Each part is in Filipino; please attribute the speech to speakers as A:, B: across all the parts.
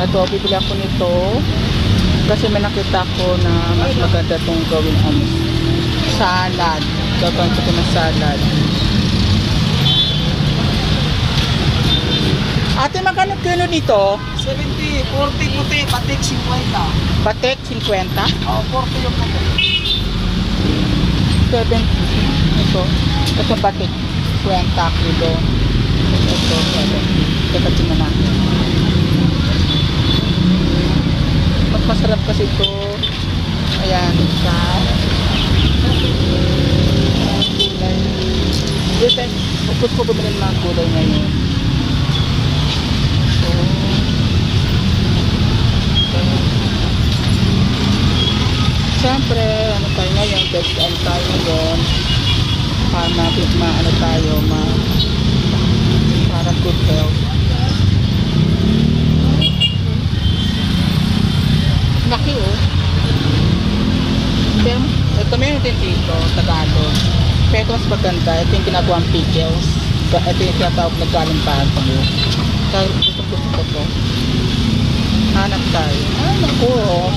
A: Ito, bibili ako nito. Kasi may nakita ko na mas maganda itong gawin ano, salad. Gagawin ko ng salad. Ate, magkano kilo dito?
B: 70, 40 puti, patik 50.
A: Batek, 50?
B: Oh, 40 yung puti.
A: 70. Ito. Ito batik. 20 kilo. Ito, 70. Teka, tingnan natin. Mas masarap kasi ito. Ayan, isa. Gulay. Dito, upos ko bumili ng mga gulay ngayon. So, Siyempre, ano tayo ngayon, best ano tayo ngayon, para natin maano tayo, ma, para good health. Laki oh. Pero, ito meron din dito, Tagalog. Pero mas maganda, ito yung ginagawang pickles. Ito yung tinatawag na galing bago. Kaya gusto gusto ko to. Hanap tayo. Ay, naku oh.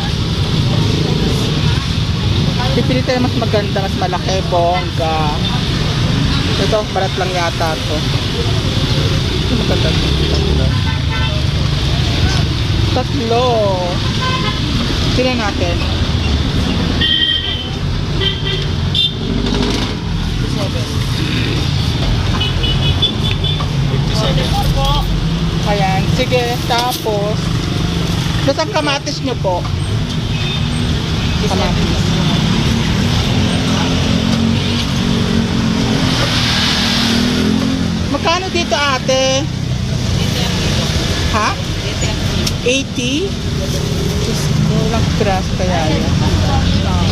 A: Pipili tayo mas maganda, mas malaki, bongga. Ito, barat lang yata to. Ito maganda. Tatlo. Tatlo. Tingnan natin. Ayan. Sige, tapos. Basta kamatis nyo po. Kamatis. Magkano dito ate? Ha? 80? Grass kaya yun. Ah.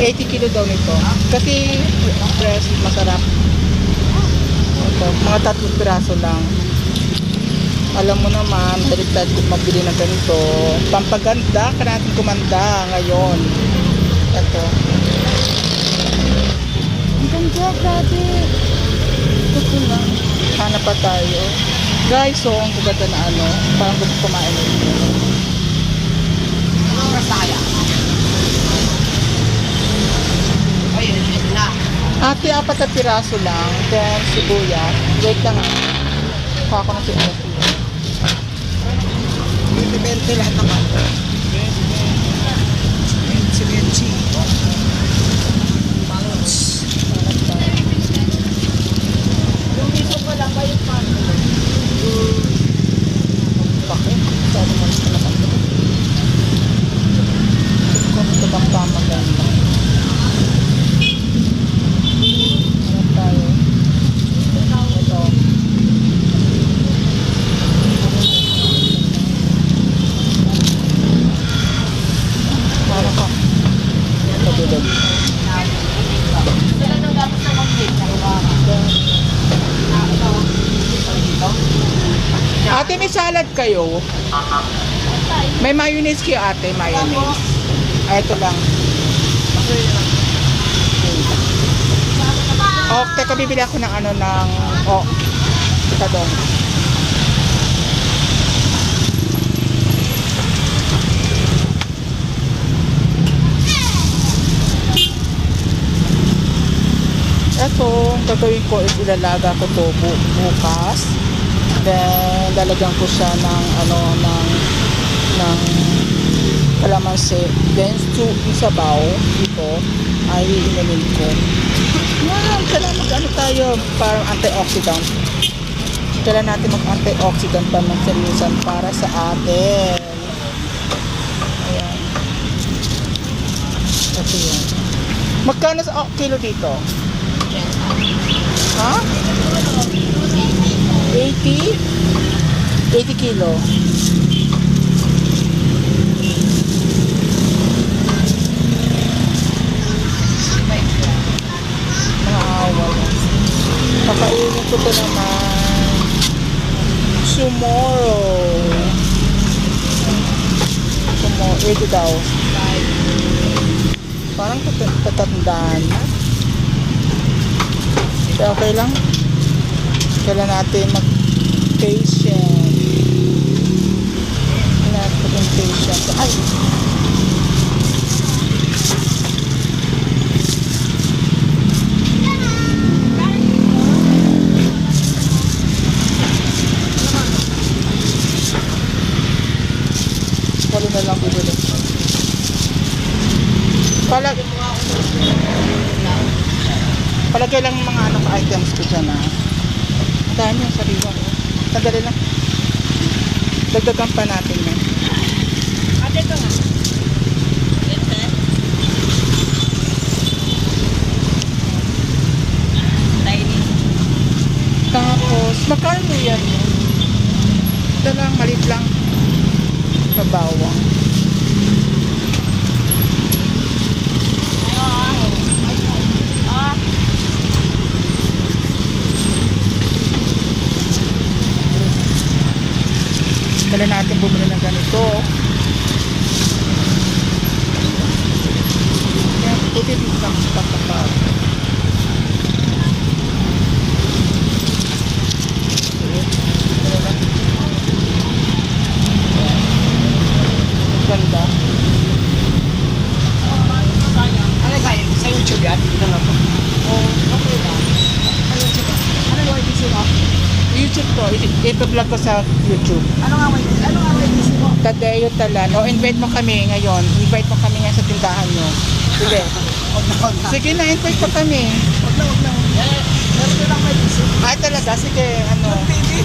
A: 80 kilo daw nito. Kasi fresh, masarap. Ito, mga tatlong piraso lang. Alam mo naman, baliktad kung magbili ng ganito. Pampaganda ka natin kumanda ngayon. Ito. Ang ganda, grabe. Ito lang. Hanap pa tayo. Guys, so, ang gaganda na ano. Parang gusto kumain nito.
B: Rasaya? Ayun, yun na.
A: Ate, apat na piraso lang. Then, sibuyas. Wait lang ah. Kuha ko ng sibuyas.
B: 20 lahat naman. 20, 20. Balance. Yung dito pa lang kayo pa.
A: Bakit? Sabi mo ito naman ito. Kung ito bang pamaganda. Ano tayo? Ito. Para ka. Ito bilog.
B: Sila nang dapat sa complete.
A: Ate, may salad kayo? May mayonnaise kayo ate, mayonnaise. Ah, ito lang. Oh, teka, bibili ako ng ano ng... Oh, ito doon. Ito, gagawin ko is ilalaga ko to bu bukas. Then, lalagyan ko siya ng ano, ng ng kalamansi. Then, to isabaw ito ay inumin ko. Yan, kailangan mag-ano tayo para antioxidant. Kailangan natin mag-antioxidant pa ng seryosan para sa atin. Ayan. Ito yan. Magkano sa oh, kilo dito? Ha? 80? 80 kilo. Nakaawa lang. Kakainin ko to naman tomorrow. Tomorrow, 80 daw. Parang tat- tatandaan na. Okay lang. Kailan natin mag-patient. Impatient. Ay! Walo na lang bibili. Palag... Palagay lang mga ano, items ko dyan ah. Dahil yung sariwa. Sandali lang. Dagdagan pa natin yan.
C: Ate, ito nga. Tiny.
A: Tapos, magkano yan? Ito lang, malit lang. Kabawang. Dala natin bumili ng ganito. Kaya puti dito lang sa pagkakab. Ganda.
B: Ano kayo? Sa YouTube yan? Ito na po.
A: Oh, okay lang.
B: Ano YouTube? Ano yung IDC mo?
A: YouTube to. I- Ito-vlog ko sa YouTube.
B: Ano nga IDC? Ano nga mo?
A: Tadeo Talan. O, invite mo kami ngayon. Invite mo kami ngayon sa tindahan nyo. Sige.
B: Huwag na, huwag na.
A: Sige na, invite mo kami.
B: Huwag na, huwag na. Eh, meron ko lang IDC.
A: Ay talaga, sige, ano.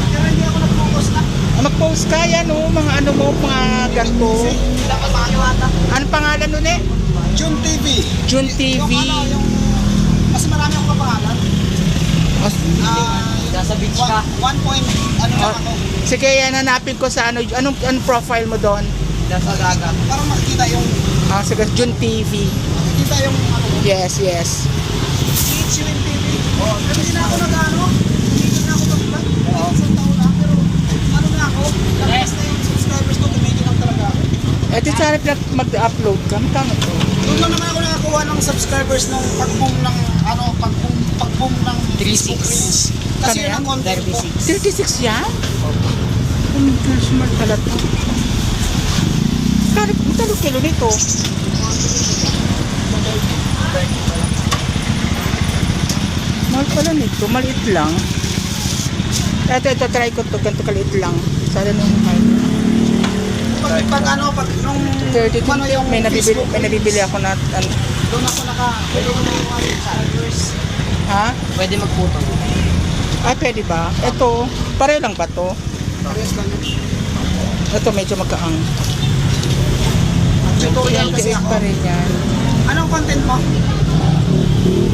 B: Pero hindi ako nag-focus na.
A: Mag-post ka yan, oh, mga ano mo, mga.
B: Hindi ako makaliwata.
A: Ano pangalan nun eh?
B: June TV.
A: June TV.
B: Yung ano, yung... Mas marami akong kapangalan. Ah,
C: Nasa beach
B: one,
C: ka.
B: one point, ano lang
A: Oh.
B: ako.
A: Sige, yan, hanapin ko sa ano, anong, anong profile mo doon?
C: Nasa dagat.
B: Para makikita yung,
A: Ah, sige, June TV.
B: makikita yung ano.
A: Yes, yes.
B: June TV. Oh, pero hindi na ako nag-ano. Hindi na ako nag-vlog. Isang taon na, pero ano na ako. Lakas na yung subscribers ko, tumigil lang talaga ako.
A: Eh, di sana mag-upload ka. Magkano to?
B: Doon lang naman ako nakakuha ng subscribers ng pag-boom ng ano, pag-boom, pag-boom ng
C: 36.
B: Facebook Reels. Kasi yun ang content ko.
C: 36.
A: 36 yan? Oh my gosh, mahal pala to. Kano, magkano kilo nito? Mahal pala nito, maliit lang. Ito, ito, try ko to, ganito kaliit lang. Sana nung mahal.
B: Pag, pag ano, pag nung
A: 32,
B: ano yung
A: may nabibili, may nabibili ako na, ano,
B: Doon ako naka, doon ako ng subscribers.
A: ha?
C: Pwede magputol.
A: Ah, pwede ba? Ito, pareho lang ba to?
B: Parehas lang yun.
A: Ito, medyo magkaang.
B: Tutorial kasi
A: 28
B: ako.
A: pa rin yan.
B: Anong content mo?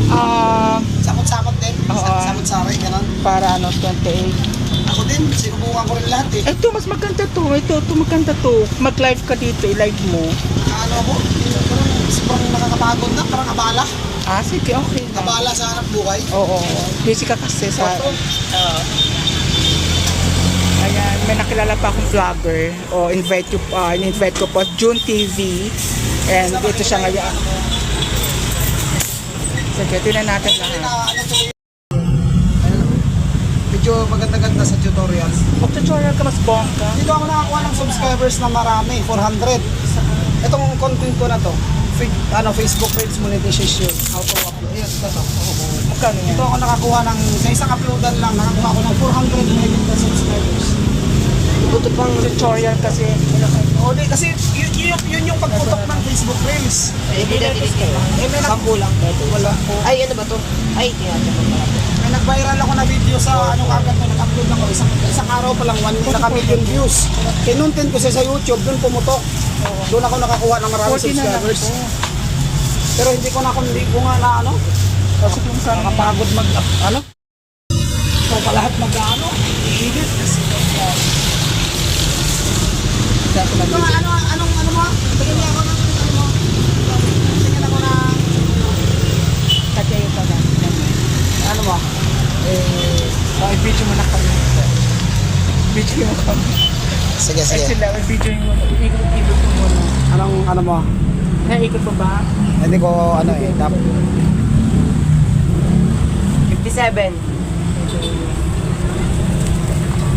A: Ah,
B: Samot-samot din?
A: Oo.
B: Samot-saray, gano'n.
A: para ano, 28.
B: Ako din, sinubukan ko rin lahat eh.
A: Ito, mas maganda to. Ito, ito maganda to. Mag-live ka dito, i-live mo.
B: Ano ako, parang sobrang nakakapagod na, parang abala.
A: Ah, sige, okay na.
B: Abala sa hanap buhay.
A: Oo, busy ka kasi sa...
B: Photo.
A: Ayan, may nakilala pa akong vlogger. O, invite ko pa, in-invite ko po, June TV. And dito siya ngayon. Sige, tinan natin lahat.
B: Na, Medyo maganda-ganda sa tutorials.
A: Mag-tutorial ka, mas bongga.
B: Dito ako nakakuha ng subscribers na marami, 400. Itong content ko na to, ano, Facebook page monetization, how to upload. Yes, ito to.
A: Magkano yan?
B: Dito ako nakakuha ng, sa isang uploadan lang, nakakuha ako ng 400 megabit na subscribers.
A: Ito pang tutorial kasi.
B: O, di, kasi yun, yun, yun yung pagputok ng Facebook Reels.
C: Eh, di natin kayo.
B: Eh, may,
C: Sampu lang.
B: wala.
C: Ay, ano ba to? Ay, tiyatya ko pala.
B: Nag-viral ako na video sa ano kagad na nag-upload ako. Isang, isang araw pa lang, 1 naka-million views. Kinuntin ko siya sa YouTube, doon pumutok. Doon ako nakakuha ng maraming
A: 40 na lang
B: subscribers. Pero hindi ko na hindi ko nga na ano,
A: Kasi kung saan
B: nakapagod mag ano. So pa lahat mag ano. Ito nga, ano, anong, ano mo? Tingin niya ako ng, ano mo? Tingin ako ng,
A: Kaya pa lang.
B: ano mo?
A: Eh, oh, i-video mo na kami. Video mo kami.
B: Sige,
A: Ay, sila, i-video mo na. Ikot-ikot mo muna.
B: Anong, ano mo?
A: Naikot mo ba?
B: Hindi ko, ano eh, dapat.
C: 57.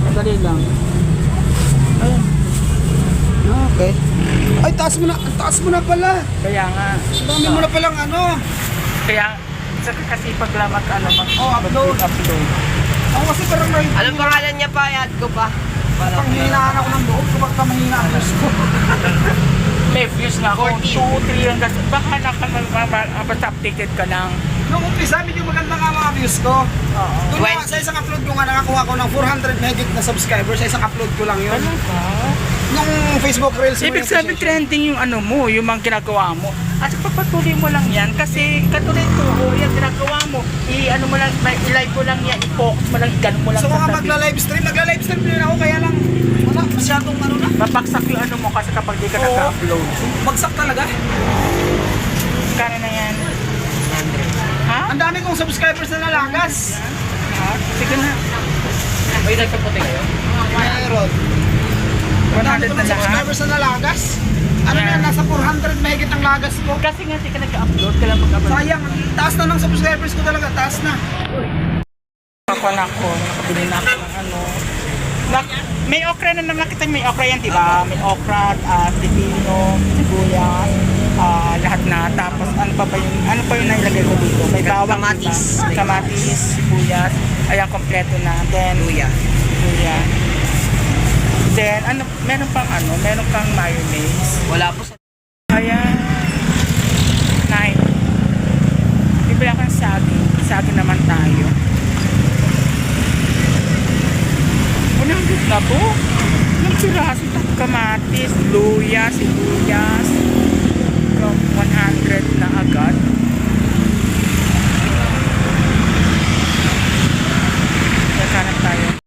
A: Madali lang. Ayun. Ah,
B: Okay. Ay, taas mo na. Taas mo na pala.
A: Kaya nga,
B: dami mo na palang ano.
A: kaya saka kasi pag lang mag ano mag
B: Oh, upload.
A: upload.
B: Ako kasi parang may...
C: Anong pangalan niya pa? I-add ko pa. Para
B: Panghihinaan ako ng loob kapag ka mahina ang views ko.
A: May views nga ako,
C: 14.
A: 2, 3 hanggang baka naka basta updated ka lang.
B: Nung umpisa, medyo maganda nga mga views ko.
A: Oo.
B: Doon nga, sa isang upload ko nga nakakuha ko ng 400 megit na subscribers. Sa isang upload ko lang yun.
A: Ganun ka?
B: Nung Facebook Reels mo
A: Ibig
B: yung
A: sabihin trending yung ano mo, yung mga ginagawa mo. At pagpatuloy mo lang yan kasi katulad ito, oh, yan ginagawa mo. I-ano mo lang, i-live mo lang yan, i-focus mo lang, i-ganon mo lang
B: So
A: sabi.
B: magla-live stream, nagla-live stream din ako kaya lang wala masyadong ano na.
A: Mapaksak yung ano mo kasi kapag di ka
B: Oo.
A: nag-upload.
B: Bagsak talaga.
A: Kano na yan? Ha?
B: Ang dami kong subscribers na nalagas.
A: Ha? Sige na.
C: May nagkaputi kayo?
B: Meron. Ang dami
A: 100
B: ko
A: na lahat.
B: subscribers na nalagas. Ano na, nasa 400 megit ang lagas ko.
A: Kasi nga di ka nag-upload, kailan mag-upload.
B: Sayang, ang taas na ng subscribers ko talaga, taas na.
A: Ako na ako, nakabili na ako ng ano. Nak- may okra na naman kita, may okra yan, di ba? May okra, uh, pipino, sibuyas, ah, lahat na. Tapos ano pa ba yung, ano pa yung nailagay ko dito? May bawang,
C: Kamatis.
A: diba? Kamatis, sibuyas, ayan, kompleto na. Then,
C: Luya.
A: luya then, ano, meron pang ano, meron pang mayonnaise.
C: Wala po sa...
A: Kaya, nine. Bibila kang saging. Saging naman tayo. Unang good na po. Ng siraso, kamatis, luya, sibuyas. From 100 na agad. Nagkanap tayo.